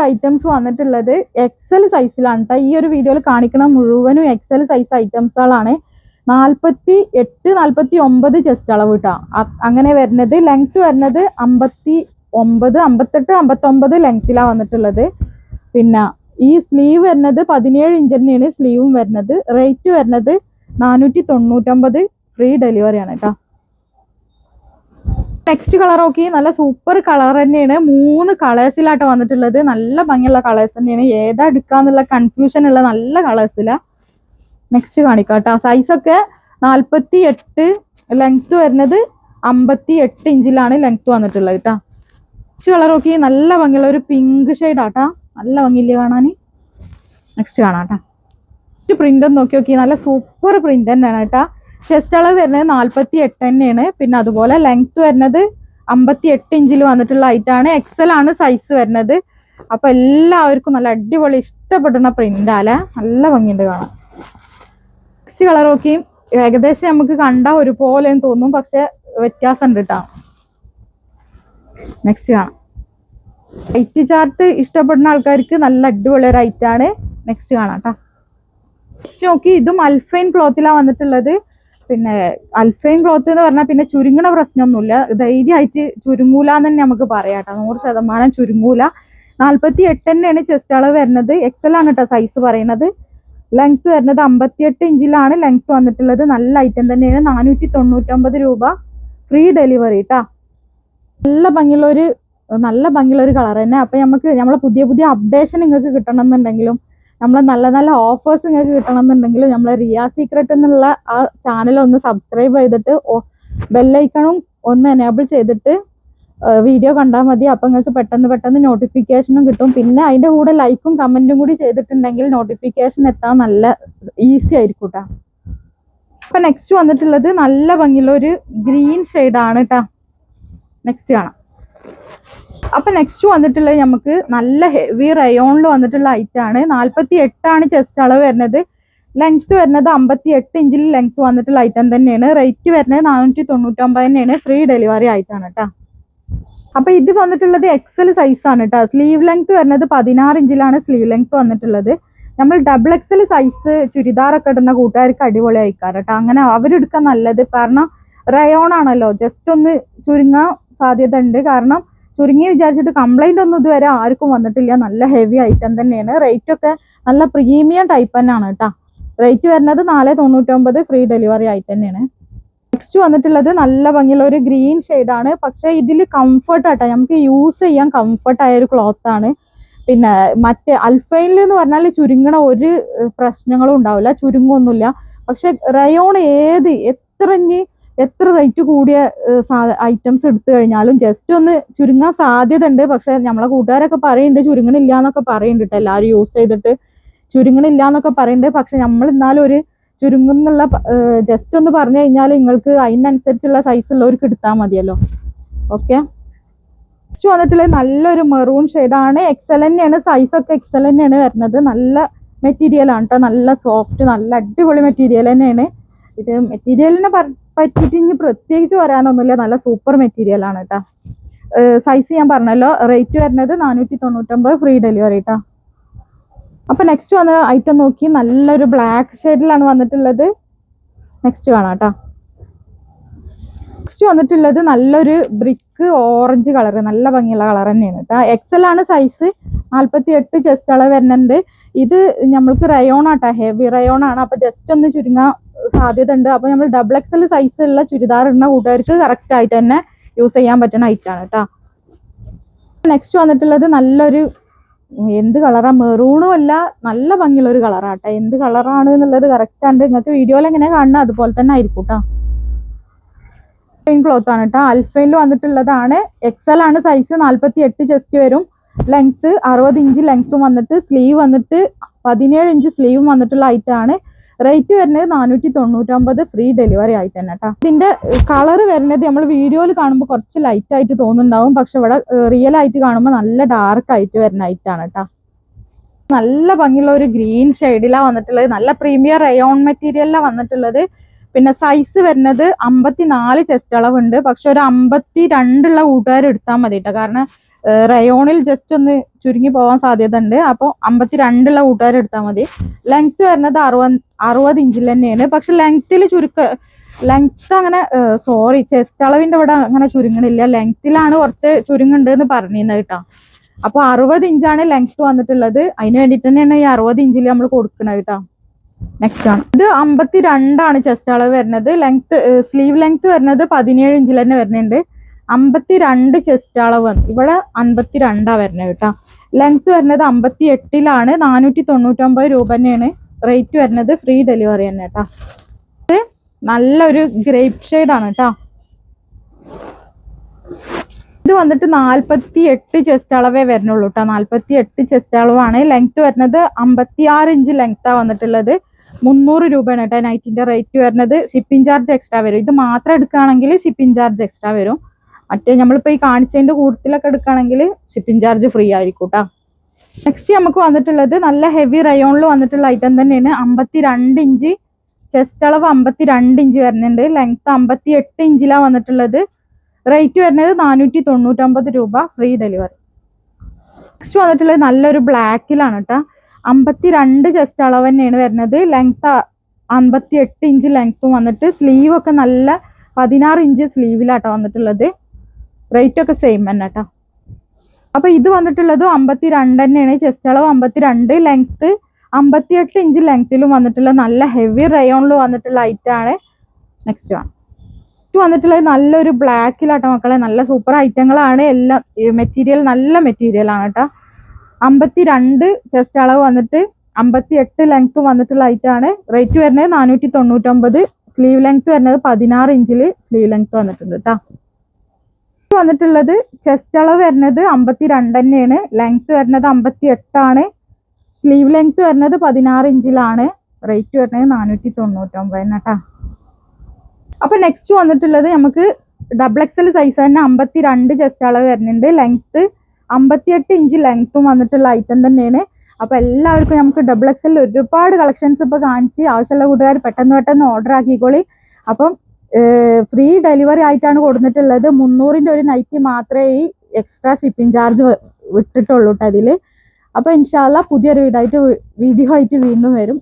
ഒരു ഐറ്റംസ് വന്നിട്ടുള്ളത് എക്സൽ സൈസിലാണ് കേട്ടോ ഈ ഒരു വീഡിയോയിൽ കാണിക്കുന്ന മുഴുവനും എക്സൽ സൈസ് ഐറ്റംസുകളാണ് നാൽപ്പത്തി എട്ട് നാൽപ്പത്തി ഒമ്പത് ചെസ്റ്റ് അളവ് കേട്ടോ അങ്ങനെ വരുന്നത്. ലെങ്ത് വരുന്നത് അമ്പത്തി ഒമ്പത് അമ്പത്തെട്ട് അമ്പത്തൊമ്പത് ലെങ്ത്തിലാണ് വന്നിട്ടുള്ളത്. പിന്നെ ഈ സ്ലീവ് വരുന്നത് പതിനേഴ് ഇഞ്ച് തന്നെയാണ് സ്ലീവും വരുന്നത്. റേറ്റ് വരുന്നത് നാനൂറ്റി തൊണ്ണൂറ്റൊമ്പത് ഫ്രീ ഡെലിവറിയാണ് കേട്ടോ നെക്സ്റ്റ് കളർ നോക്കി നല്ല സൂപ്പർ കളർ തന്നെയാണ്. മൂന്ന് കളേഴ്സിലാട്ടോ വന്നിട്ടുള്ളത്. നല്ല ഭംഗിയുള്ള കളേഴ്സ് തന്നെയാണ്. ഏതാ എടുക്കാന്നുള്ള കൺഫ്യൂഷൻ ഉള്ള നല്ല കളേഴ്സിലാ നെക്സ്റ്റ് കാണിക്കാം കേട്ടോ സൈസൊക്കെ നാൽപ്പത്തി എട്ട് ലെങ്ത്ത് വരുന്നത് അമ്പത്തി എട്ട് ഇഞ്ചിലാണ് ലെങ്ത്ത് വന്നിട്ടുള്ളത് കേട്ടോ നെക്സ്റ്റ് കളർ നോക്കി നല്ല ഭംഗിയുള്ള ഒരു പിങ്ക് ഷെയ്ഡാട്ടാ നല്ല ഭംഗിയില്ലേ കാണാൻ? നെക്സ്റ്റ് കാണാം കേട്ടോ പ്രിന്റ് ഒന്ന് നോക്കി നോക്കി നല്ല സൂപ്പർ പ്രിന്റ് തന്നെയാണ് കേട്ടോ ചെസ്റ്റ് അളവ് വരുന്നത് നാൽപ്പത്തി എട്ട് തന്നെയാണ്. പിന്നെ അതുപോലെ ലെങ്ത് വരുന്നത് അമ്പത്തി എട്ട് ഇഞ്ചിൽ വന്നിട്ടുള്ള ഐറ്റാണ് എക്സൽ ആണ് സൈസ് വരുന്നത്. അപ്പൊ എല്ലാവർക്കും നല്ല അടിപൊളി ഇഷ്ടപ്പെടുന്ന പ്രിന്റ് ആലെ നല്ല ഭംഗിയുണ്ട് കാണാൻ. നെക്സ്റ്റ് കളർ നോക്കി ഏകദേശം നമുക്ക് കണ്ട ഒരുപോലെ തോന്നും പക്ഷെ വ്യത്യാസം ഉണ്ട് കേട്ടോ നെക്സ്റ്റ് കാണാം. ഐറ്റ് ചാർട്ട് ഇഷ്ടപ്പെടുന്ന ആൾക്കാർക്ക് നല്ല അടിപൊളി ഒരു ഐറ്റാണ് നെക്സ്റ്റ് കാണാം കേട്ടോ നെക്സ്റ്റ് നോക്കി ഇതും അൽഫൈൻ ക്ലോത്തിലാണ് വന്നിട്ടുള്ളത്. പിന്നെ അൽഫൈൻ ക്ലോത്ത് എന്ന് പറഞ്ഞാൽ പിന്നെ ചുരുങ്ങണ പ്രശ്നമൊന്നുമില്ല. ധൈര്യമായിട്ട് ചുരുങ്ങൂല എന്ന് തന്നെ നമുക്ക് പറയാം കേട്ടോ. നൂറ് ശതമാനം ചുരുങ്ങൂല. നാൽപ്പത്തി എട്ട് തന്നെയാണ് ചെസ്റ്റ് അളവ് വരുന്നത്. എക്സൽ ആണ് കേട്ടോ സൈസ് പറയുന്നത്. ലെങ്ത് വരുന്നത് അമ്പത്തിയെട്ട് ഇഞ്ചിലാണ്. ലെങ്ത് വന്നിട്ടുള്ളത് നല്ല ഐറ്റം തന്നെയാണ്. നാനൂറ്റി തൊണ്ണൂറ്റൊമ്പത് രൂപ ഫ്രീ ഡെലിവറി കേട്ടാ നല്ല ഭംഗിയുള്ള ഒരു നല്ല ഭംഗിയുള്ള ഒരു കളർ തന്നെ. അപ്പൊ നമുക്ക് നമ്മളെ പുതിയ പുതിയ അപ്ഡേഷൻ നിങ്ങൾക്ക് കിട്ടണം എന്നുണ്ടെങ്കിലും നമ്മളെ നല്ല നല്ല ഓഫേഴ്സ് നിങ്ങൾക്ക് കിട്ടണം എന്നുണ്ടെങ്കിൽ നമ്മളെ റിയ സീക്രട്ട് എന്നുള്ള ആ ചാനൽ ഒന്ന് സബ്സ്ക്രൈബ് ചെയ്തിട്ട് ബെല്ലൈക്കണും ഒന്ന് എനേബിൾ ചെയ്തിട്ട് വീഡിയോ കണ്ടാൽ മതി. അപ്പം നിങ്ങൾക്ക് പെട്ടെന്ന് പെട്ടെന്ന് നോട്ടിഫിക്കേഷനും കിട്ടും. പിന്നെ അതിന്റെ കൂടെ ലൈക്കും കമന്റും കൂടി ചെയ്തിട്ടുണ്ടെങ്കിൽ നോട്ടിഫിക്കേഷൻ എത്താൻ നല്ല ഈസി ആയിരിക്കും കേട്ടോ അപ്പം നെക്സ്റ്റ് വന്നിട്ടുള്ളത് നല്ല ഭംഗിയുള്ള ഒരു ഗ്രീൻ ഷെയ്ഡാണ് കേട്ടോ നെക്സ്റ്റ് കാണാം. അപ്പൊ നെക്സ്റ്റ് വന്നിട്ടുള്ളത് നമുക്ക് നല്ല ഹെവി റയോണിൽ വന്നിട്ടുള്ള ഐറ്റം ആണ്. നാൽപ്പത്തി എട്ടാണ് ചെസ്റ്റ് അളവ് വരുന്നത്. ലെങ്ത് വരുന്നത് അമ്പത്തി എട്ട് ഇഞ്ചിൽ ലെങ്ത് വന്നിട്ടുള്ള ഐറ്റം തന്നെയാണ്. റേറ്റ് വരുന്നത് നാനൂറ്റി തൊണ്ണൂറ്റൊമ്പത് തന്നെയാണ്. ഫ്രീ ഡെലിവറി ആയിട്ടാണ് കേട്ടോ അപ്പൊ ഇത് വന്നിട്ടുള്ളത് എക്സൽ സൈസ് ആണ് കേട്ടോ സ്ലീവ് ലെങ്ത് വരുന്നത് പതിനാറ് ഇഞ്ചിലാണ് സ്ലീവ് ലെങ്ത് വന്നിട്ടുള്ളത്. നമ്മൾ ഡബിൾ എക്സൽ സൈസ് ചുരിദാറൊക്കെ ഇടുന്ന കൂട്ടുകാർക്ക് അടിപൊളി ആയിക്കാറ് കേട്ടോ അങ്ങനെ അവരെടുക്കാൻ നല്ലത്. കാരണം റയോൺ ആണല്ലോ. ജസ്റ്റ് ഒന്ന് ചുരുങ്ങാൻ സാധ്യത ഉണ്ട്. കാരണം ചുരുങ്ങി വിചാരിച്ചിട്ട് കംപ്ലൈന്റ് ഒന്നും ഇതുവരെ ആർക്കും വന്നിട്ടില്ല. നല്ല ഹെവി ഐറ്റം തന്നെയാണ്. റേറ്റ് ഒക്കെ നല്ല പ്രീമിയം ടൈപ്പ് തന്നെയാണ് കേട്ടോ. റേറ്റ് വരുന്നത് നാല് തൊണ്ണൂറ്റൊമ്പത് ഫ്രീ ഡെലിവറി ആയിട്ട് തന്നെയാണ്. നെക്സ്റ്റ് വന്നിട്ടുള്ളത് നല്ല ഭംഗിയുള്ള ഒരു ഗ്രീൻ ആണ്. പക്ഷേ ഇതിൽ കംഫർട്ട് ആട്ടോ. നമുക്ക് യൂസ് ചെയ്യാൻ കംഫർട്ടായ ഒരു ക്ലോത്ത് ആണ്. പിന്നെ മറ്റേ അൽഫൈനിൽ എന്ന് പറഞ്ഞാൽ ചുരുങ്ങണ ഒരു പ്രശ്നങ്ങളും ഉണ്ടാവില്ല. ചുരുങ്ങൊന്നുമില്ല. പക്ഷെ റയോൺ ഏത് എത്ര എത്ര റേറ്റ് കൂടിയ ഐറ്റംസ് എടുത്തു കഴിഞ്ഞാലും ജസ്റ്റ് ഒന്ന് ചുരുങ്ങാൻ സാധ്യത ഉണ്ട് പക്ഷെ നമ്മളെ കൂട്ടുകാരൊക്കെ പറയുന്നുണ്ട് ചുരുങ്ങണില്ല എന്നൊക്കെ പറയുന്നുണ്ട് എല്ലാവരും യൂസ് ചെയ്തിട്ട് ചുരുങ്ങണില്ല എന്നൊക്കെ പറയുന്നുണ്ട് പക്ഷെ നമ്മൾ എന്നാലും ഒരു ചുരുങ്ങുന്നുള്ള ജസ്റ്റ് ഒന്ന് പറഞ്ഞു കഴിഞ്ഞാൽ നിങ്ങൾക്ക് അതിനനുസരിച്ചുള്ള സൈസ് ഉള്ളവർക്ക് എടുത്താൽ മതിയല്ലോ. ഓക്കെ നെക്സ്റ്റ് വന്നിട്ടുള്ള നല്ലൊരു മെറൂൺ ഷെയ്ഡാണ് എക്സൽ സൈസ് ഒക്കെ എക്സൽ വരുന്നത്. നല്ല മെറ്റീരിയൽ ആണ് കേട്ടോ നല്ല സോഫ്റ്റ് നല്ല അടിപൊളി മെറ്റീരിയൽ തന്നെയാണ്. ഇത് മെറ്റീരിയലിനെ പറ്റിയിട്ട് ഇനി പ്രത്യേകിച്ച് പറയാനൊന്നുമില്ല. നല്ല സൂപ്പർ മെറ്റീരിയൽ ആണ് കേട്ടോ സൈസ് ഞാൻ പറഞ്ഞല്ലോ. റേറ്റ് വരുന്നത് നാനൂറ്റി തൊണ്ണൂറ്റൊമ്പത് ഫ്രീ ഡെലിവറി കേട്ടോ അപ്പൊ നെക്സ്റ്റ് വന്ന ഐറ്റം നോക്കി. നല്ലൊരു ബ്ലാക്ക് ഷെയ്ഡിലാണ് വന്നിട്ടുള്ളത്. നെക്സ്റ്റ് കാണാം കേട്ടോ നെക്സ്റ്റ് വന്നിട്ടുള്ളത് നല്ലൊരു ബ്രിക്ക് ഓറഞ്ച് കളർ നല്ല ഭംഗിയുള്ള കളർ തന്നെയാണ് കേട്ടോ എക്സൽ ആണ് സൈസ് നാൽപ്പത്തി എട്ട് ചെസ്റ്റ് അളവ് വരുന്നുണ്ട്. ഇത് നമ്മൾക്ക് റയോൺ ആട്ടോ. ഹെവി റയോൺ ആണ്. അപ്പൊ ജസ്റ്റ് ഒന്ന് ചുരുങ്ങാൻ സാധ്യത ഉണ്ട് അപ്പൊ നമ്മൾ ഡബിൾ എക്സൽ സൈസ് ഉള്ള ചുരിദാർ ഇടുന്ന കൂട്ടുകാർക്ക് കറക്റ്റ് ആയിട്ട് തന്നെ യൂസ് ചെയ്യാൻ പറ്റുന്ന ഐറ്റാണ് കേട്ടോ നെക്സ്റ്റ് വന്നിട്ടുള്ളത് നല്ലൊരു എന്ത് കളറാ മെറൂണും അല്ല നല്ല ഭംഗിയുള്ള ഒരു കളറാട്ടോ എന്ത് കളറാണ് എന്നുള്ളത് കറക്റ്റ് ആണ്. നിങ്ങൾക്ക് വീഡിയോയിൽ എങ്ങനെ കാണുന്നത് അതുപോലെ തന്നെ ആയിരിക്കും കേട്ടോ ക്ലോത്ത് ആണ് കേട്ടോ അൽഫയിൽ വന്നിട്ടുള്ളതാണ് എക്സൽ ആണ് സൈസ് നാൽപ്പത്തി എട്ട് ജസ്റ്റ് വരും. ലെങ്ത് അറുപത് ഇഞ്ച് ലെങ്ത്തും വന്നിട്ട് സ്ലീവ് വന്നിട്ട് പതിനേഴ് ഇഞ്ച് സ്ലീവും വന്നിട്ടുള്ള ഐറ്റം ആണ്. റേറ്റ് വരുന്നത് നാനൂറ്റി തൊണ്ണൂറ്റൊമ്പത് ഫ്രീ ഡെലിവറി ആയിട്ട് തന്നെ കേട്ടോ ഇതിന്റെ കളർ വരുന്നത് നമ്മൾ വീഡിയോയിൽ കാണുമ്പോൾ കുറച്ച് ലൈറ്റ് ആയിട്ട് തോന്നുന്നുണ്ടാവും. പക്ഷെ ഇവിടെ റിയൽ ആയിട്ട് കാണുമ്പോൾ നല്ല ഡാർക്ക് ആയിട്ട് വരുന്ന ഐറ്റാണ് കേട്ടോ നല്ല ഭംഗിയുള്ള ഒരു ഗ്രീൻ ഷെയ്ഡിലാണ് വന്നിട്ടുള്ളത്. നല്ല പ്രീമിയർ റയോൺ മെറ്റീരിയലിലാണ് വന്നിട്ടുള്ളത്. പിന്നെ സൈസ് വരുന്നത് അമ്പത്തി നാല് ചെസ്റ്റ് അളവുണ്ട്. പക്ഷെ ഒരു അമ്പത്തി രണ്ടുള്ള കൂട്ടുകാർ എടുത്താൽ മതി കേട്ടോ കാരണം റയോണിൽ ജസ്റ്റ് ഒന്ന് ചുരുങ്ങി പോകാൻ സാധ്യത ഉണ്ട് അപ്പോൾ അമ്പത്തി രണ്ടുള്ള കൂട്ടുകാർ എടുത്താൽ മതി. ലെങ്ത് വരുന്നത് അറുപത് അറുപത് ഇഞ്ചിൽ തന്നെയാണ്. പക്ഷെ ലെങ്ത്തിൽ ചുരുക്ക ലെങ്ത് അങ്ങനെ സോറി ചെസ്റ്റ് അളവിന്റെ ഇവിടെ അങ്ങനെ ചുരുങ്ങണില്ല. ലെങ്ത്തിലാണ് കുറച്ച് ചുരുങ്ങുണ്ട് എന്ന് പറഞ്ഞിരുന്നത് കേട്ടോ. അപ്പോൾ അറുപത് ഇഞ്ചാണ് ലെങ്ത് വന്നിട്ടുള്ളത്. അതിന് വേണ്ടിയിട്ട് തന്നെയാണ് ഈ അറുപത് ഇഞ്ചിൽ നമ്മൾ കൊടുക്കുന്നത് കേട്ടോ. നെക്സ്റ്റ് ആണ്. ഇത് അമ്പത്തി രണ്ടാണ് ചെസ്റ്റ് അളവ് വരുന്നത്. ലെങ്ത് സ്ലീവ് ലെങ്ത് വരുന്നത് പതിനേഴ് ഇഞ്ചിൽ തന്നെ വരുന്നുണ്ട്. അമ്പത്തി രണ്ട് ചെസ്റ്റ് അളവ് വന്നു. ഇവിടെ അൻപത്തി രണ്ടാ വരുന്നത് കേട്ടോ. ലെങ്ത് വരുന്നത് അമ്പത്തി എട്ടിലാണ് നാനൂറ്റി തൊണ്ണൂറ്റൊമ്പത് രൂപ തന്നെയാണ് റേറ്റ് വരുന്നത്. ഫ്രീ ഡെലിവറി തന്നെ കേട്ടോ. ഇത് നല്ലൊരു ഗ്രേപ്പ് ഷെയ്ഡാണ് കേട്ടോ. ഇത് വന്നിട്ട് നാൽപ്പത്തി എട്ട് ചെസ്റ്റ് അളവേ വരുന്നുള്ളൂ കേട്ടോ. നാൽപ്പത്തി എട്ട് ചെസ്റ്റ് അളവാണ്. ലെങ്ത് വരുന്നത് അമ്പത്തി ആറ് ഇഞ്ച് ലെങ്ത്താണ് വന്നിട്ടുള്ളത്. മുന്നൂറ് രൂപയാണ് കേട്ടോ നൈറ്റിന്റെ റേറ്റ് വരുന്നത്. ഷിപ്പിംഗ് ചാർജ് എക്സ്ട്രാ വരും. ഇത് മാത്രം എടുക്കുകയാണെങ്കിൽ ഷിപ്പിംഗ് ചാർജ് എക്സ്ട്രാ വരും. മറ്റേ നമ്മളിപ്പോൾ ഈ കാണിച്ചതിന്റെ കൂട്ടത്തിലൊക്കെ എടുക്കുകയാണെങ്കിൽ ഷിപ്പിംഗ് ചാർജ് ഫ്രീ ആയിരിക്കും കേട്ടോ നെക്സ്റ്റ് നമുക്ക് വന്നിട്ടുള്ളത് നല്ല ഹെവി റയോണിൽ വന്നിട്ടുള്ള ഐറ്റം തന്നെയാണ്. അമ്പത്തി രണ്ട് ഇഞ്ച് ചെസ്റ്റ് അളവ് അമ്പത്തി രണ്ട് ഇഞ്ച് വരുന്നുണ്ട്. ലെങ്ത് അമ്പത്തി എട്ട് ഇഞ്ചിലാണ് വന്നിട്ടുള്ളത്. റേറ്റ് വരുന്നത് നാനൂറ്റി തൊണ്ണൂറ്റൊമ്പത് രൂപ ഫ്രീ ഡെലിവറി നെക്സ്റ്റ് വന്നിട്ടുള്ളത് നല്ലൊരു ബ്ലാക്കിലാണ് കേട്ടോ അമ്പത്തി രണ്ട് ചെസ്റ്റ് അളവ് തന്നെയാണ് വരുന്നത്. ലെങ്ത് അമ്പത്തി എട്ട് ഇഞ്ച് ലെങ്ത്തും വന്നിട്ട് സ്ലീവ് ഒക്കെ നല്ല പതിനാറ് ഇഞ്ച് സ്ലീവിലാട്ടോ വന്നിട്ടുള്ളത്. റേറ്റ് ഒക്കെ സെയിം തന്നെ കേട്ടോ അപ്പൊ ഇത് വന്നിട്ടുള്ളത് അമ്പത്തി രണ്ട് തന്നെയാണ്. ചെസ്റ്റ് അളവ് അമ്പത്തി രണ്ട് ലെങ്ത് അമ്പത്തി എട്ട് ഇഞ്ച് ലെങ്ത്തിലും വന്നിട്ടുള്ള നല്ല ഹെവി റയോണിൽ വന്നിട്ടുള്ള ഐറ്റം ആണ്. നെക്സ്റ്റ് ആണ് നെക്സ്റ്റ് വന്നിട്ടുള്ളത് നല്ലൊരു ബ്ലാക്കിലാട്ടോ മക്കളെ. നല്ല സൂപ്പർ ഐറ്റങ്ങളാണ് എല്ലാം മെറ്റീരിയൽ നല്ല മെറ്റീരിയൽ ആണ് കേട്ടോ അമ്പത്തി രണ്ട് ചെസ്റ്റ് അളവ് വന്നിട്ട് അമ്പത്തി എട്ട് ലെങ്ത് വന്നിട്ടുള്ള ഐറ്റം ആണ്. റേറ്റ് വരുന്നത് നാനൂറ്റി തൊണ്ണൂറ്റൊമ്പത് സ്ലീവ് ലെങ്ത് വരുന്നത് പതിനാറ് ഇഞ്ചിൽ സ്ലീവ് ലെങ്ത് വന്നിട്ടുണ്ട് കേട്ടോ വന്നിട്ടുള്ളത് ചെസ്റ്റ് അളവ് വരുന്നത് അമ്പത്തി രണ്ട് തന്നെയാണ്. ലെങ്ത് വരുന്നത് അമ്പത്തി എട്ടാണ് സ്ലീവ് ലെങ്ത് വരുന്നത് പതിനാറ് ഇഞ്ചിലാണ്. റേറ്റ് വരുന്നത് നാനൂറ്റി തൊണ്ണൂറ്റൊമ്പതിന് കേട്ടോ അപ്പൊ നെക്സ്റ്റ് വന്നിട്ടുള്ളത് നമുക്ക് ഡബിൾ എക്സൽ സൈസ് തന്നെ അമ്പത്തി രണ്ട് ചെസ്റ്റ് അളവ് വരുന്നുണ്ട്. ലെങ്ത് അമ്പത്തിയെട്ട് ഇഞ്ച് ലെങ്ത്തും വന്നിട്ടുള്ള ഐറ്റം തന്നെയാണ്. അപ്പൊ എല്ലാവർക്കും നമുക്ക് ഡബിൾ എക്സൽ ഒരുപാട് കളക്ഷൻസ് ഇപ്പൊ കാണിച്ച് ആവശ്യമുള്ള കൂട്ടുകാർ പെട്ടെന്ന് പെട്ടെന്ന് ഓർഡർ ആക്കിക്കോളി. അപ്പം ഫ്രീ ഡെലിവറി ആയിട്ടാണ് കൊടുത്തിട്ടുള്ളത് മുന്നൂറിന്റെ ഒരു നൈറ്റി മാത്രമേ ഈ എക്സ്ട്രാ ഷിപ്പിംഗ് ചാർജ് വിട്ടിട്ടുള്ളൂ കേട്ടോ അതിൽ അപ്പൊ ഇൻഷാല്ല പുതിയൊരു വീടായിട്ട് വീഡിയോ ആയിട്ട് വീണ്ടും വരും.